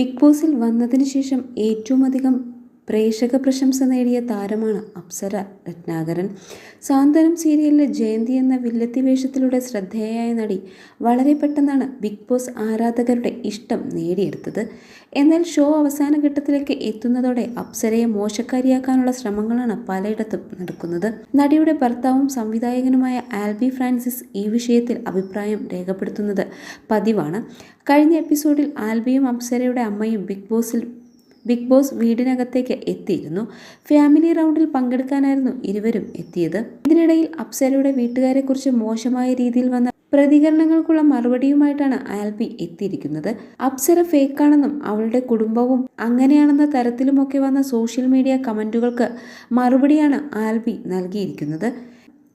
Big ബോസിൽ വന്നതിന് ശേഷം ഏറ്റവും അധികം പ്രേക്ഷക പ്രശംസ നേടിയ താരമാണ് അപ്സര രത്നാകരൻ. സാന്ത്വനം സീരിയലിലെ ജയന്തി എന്ന വില്ലത്തി വേഷത്തിലൂടെ ശ്രദ്ധേയയായ നടി വളരെ പെട്ടെന്നാണ് ബിഗ് ബോസ് ആരാധകരുടെ ഇഷ്ടം നേടിയെടുത്തത്. എന്നാൽ ഷോ അവസാന ഘട്ടത്തിലേക്ക് എത്തുന്നതോടെ അപ്സരയെ മോശക്കാരിയാക്കാനുള്ള ശ്രമങ്ങളാണ് പലയിടത്തും നടക്കുന്നത്. നടിയുടെ ഭർത്താവും സംവിധായകനുമായ ആൽബി ഫ്രാൻസിസ് ഈ വിഷയത്തിൽ അഭിപ്രായം രേഖപ്പെടുത്തുന്നത് പതിവാണ്. കഴിഞ്ഞ എപ്പിസോഡിൽ ആൽബിയും അപ്സരയുടെ അമ്മയും ബിഗ് ബോസിൽ ബിഗ് ബോസ് വീടിനകത്തേക്ക് എത്തിയിരുന്നു. ഫാമിലി റൗണ്ടിൽ പങ്കെടുക്കാനായിരുന്നു ഇരുവരും എത്തിയത്. ഇതിനിടയിൽ അപ്സരയുടെ വീട്ടുകാരെക്കുറിച്ച് മോശമായ രീതിയിൽ വന്ന പ്രതികരണങ്ങൾക്കുള്ള മറുപടിയുമായിട്ടാണ് ആൽബി എത്തിയിരിക്കുന്നത്. അപ്സര ഫേക്കാണെന്നും അവളുടെ കുടുംബവും അങ്ങനെയാണെന്ന തരത്തിലുമൊക്കെ വന്ന സോഷ്യൽ മീഡിയ കമന്റുകൾക്ക് മറുപടിയാണ് ആൽബി നൽകിയിരിക്കുന്നത്.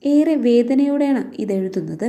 ഏറെ വേദനയോടെയാണ് ഇതെഴുതുന്നത്.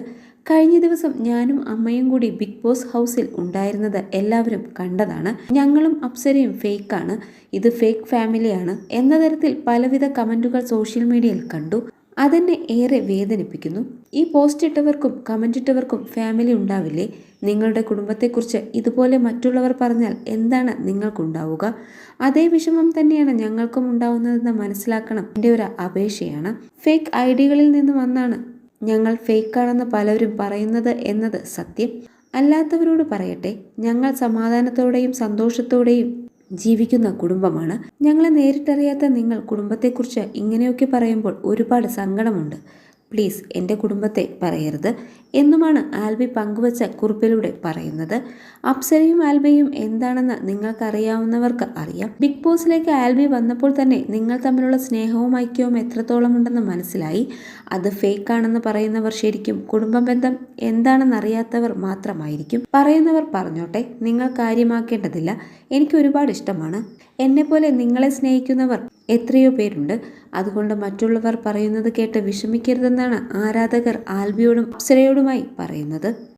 കഴിഞ്ഞ ദിവസം ഞാനും അമ്മയും കൂടി ബിഗ് ബോസ് ഹൗസിൽ ഉണ്ടായിരുന്നത് എല്ലാവരും കണ്ടതാണ്. ഞങ്ങളും അപ്സരയും ഫേക്കാണ്. ഇത് ഫേക്ക് ഫാമിലിയാണ്. എന്ന തരത്തിൽ പലവിധ കമന്റുകൾ സോഷ്യൽ മീഡിയയിൽ കണ്ടു. അതെന്നെ ഏറെ വേദനിപ്പിക്കുന്നു. ഈ പോസ്റ്റ് ഇട്ടവർക്കും കമന്റ് ഇട്ടവർക്കും ഫാമിലി ഉണ്ടാവില്ലേ? നിങ്ങളുടെ കുടുംബത്തെക്കുറിച്ച് ഇതുപോലെ മറ്റുള്ളവർ പറഞ്ഞാൽ എന്താണ് നിങ്ങൾക്കുണ്ടാവുക? അതേ വിഷമം തന്നെയാണ് ഞങ്ങൾക്കും ഉണ്ടാവുന്നതെന്ന് മനസ്സിലാക്കണം. എന്റെ ഒരു അപേക്ഷയാണ്. ഫേക്ക് ഐഡികളിൽ നിന്ന് വന്നാണ് ഞങ്ങൾ ഫേക്കാണെന്ന് പലരും പറയുന്നത് എന്നത് സത്യം. അല്ലാത്തവരോട് പറയട്ടെ. ഞങ്ങൾ സമാധാനത്തോടെയും സന്തോഷത്തോടെയും ജീവിക്കുന്ന കുടുംബമാണ്. ഞങ്ങളെ നേരിട്ടറിയാത്ത നിങ്ങൾ കുടുംബത്തെക്കുറിച്ച് ഇങ്ങനെയൊക്കെ പറയുമ്പോൾ ഒരുപാട് സങ്കടമുണ്ട്. പ്ലീസ് എന്റെ കുടുംബത്തെ പറയരുത് എന്നുമാണ് ആൽബി പങ്കുവച്ച കുറിപ്പിലൂടെ പറയുന്നത്. അപ്സരയും ആൽബിയും എന്താണെന്ന് നിങ്ങൾക്കറിയാവുന്നവർക്ക് അറിയാം. ബിഗ് ബോസിലേക്ക് ആൽബി വന്നപ്പോൾ തന്നെ നിങ്ങൾ തമ്മിലുള്ള സ്നേഹവും ഐക്യവും എത്രത്തോളം ഉണ്ടെന്ന് മനസ്സിലായി. അത് ഫേക്ക് ആണെന്ന് പറയുന്നവർ ശരിക്കും കുടുംബ ബന്ധം എന്താണെന്ന് അറിയാത്തവർ മാത്രമായിരിക്കും. പറയുന്നവർ പറഞ്ഞോട്ടെ നിങ്ങൾ കാര്യമാക്കേണ്ടതില്ല. എനിക്ക് ഒരുപാട് ഇഷ്ടമാണ്. എന്നെപ്പോലെ നിങ്ങളെ സ്നേഹിക്കുന്നവർ എത്രയോ പേരുണ്ട്. അതുകൊണ്ട് മറ്റുള്ളവർ പറയുന്നത് കേട്ട് വിഷമിക്കരുതെന്നാണ് ആരാധകർ ആൽബിയോടും അപ്സരയോടുമായി പറയുന്നത്.